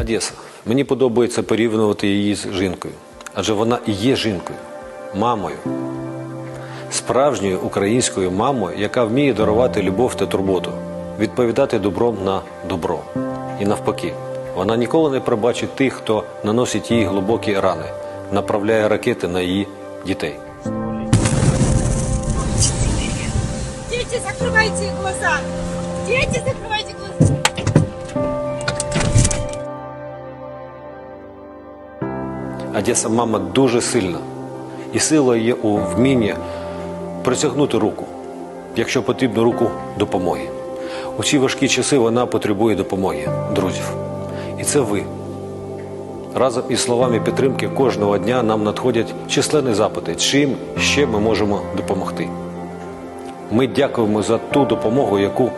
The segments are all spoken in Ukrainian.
Одеса. Мені подобається порівнювати її з жінкою, адже вона і є жінкою, мамою. Справжньою українською мамою, яка вміє дарувати любов та турботу, відповідати добром на добро. І навпаки, вона ніколи не пробачить тих, хто наносить їй глибокі рани, направляє ракети на її дітей. Дети, закрывайте глаза! Дети, закрывайте Одеса мама дуже сильна, і сила є у вмінні протягнути руку, якщо потрібно руку допомоги. У ці важкі часи вона потребує допомоги, друзів. І це ви. Разом із словами підтримки кожного дня нам надходять численні запити, чим ще ми можемо допомогти. Ми дякуємо за ту допомогу, яку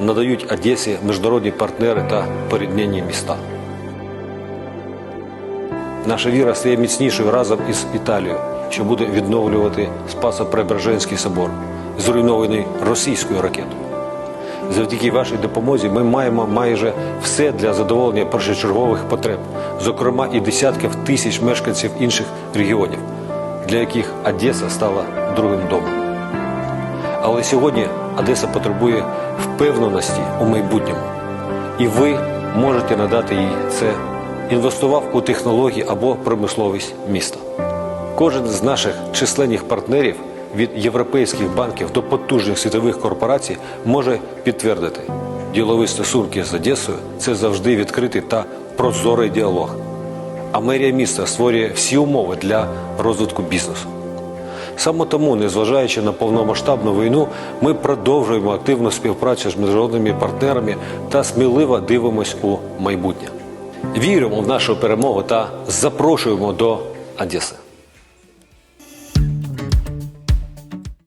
надають Одесі міжнародні партнери та поріднені міста. Наша віра стає міцнішою разом із Італією, що буде відновлювати Спасо-Преображенський собор, зруйнований російською ракетою. Завдяки вашій допомозі ми маємо майже все для задоволення першочергових потреб, зокрема і десятків тисяч мешканців інших регіонів, для яких Одеса стала другим домом. Але сьогодні Одеса потребує впевненості у майбутньому. І ви можете надати їй це, інвестував у технології або промисловість міста. Кожен з наших численних партнерів від європейських банків до потужних світових корпорацій може підтвердити, ділові стосунки з Одесою це завжди відкритий та прозорий діалог. А мерія міста створює всі умови для розвитку бізнесу. Саме тому, незважаючи на повномасштабну війну, ми продовжуємо активну співпрацю з міжнародними партнерами та сміливо дивимось у майбутнє. Віримо в нашу перемогу та запрошуємо до Одеси.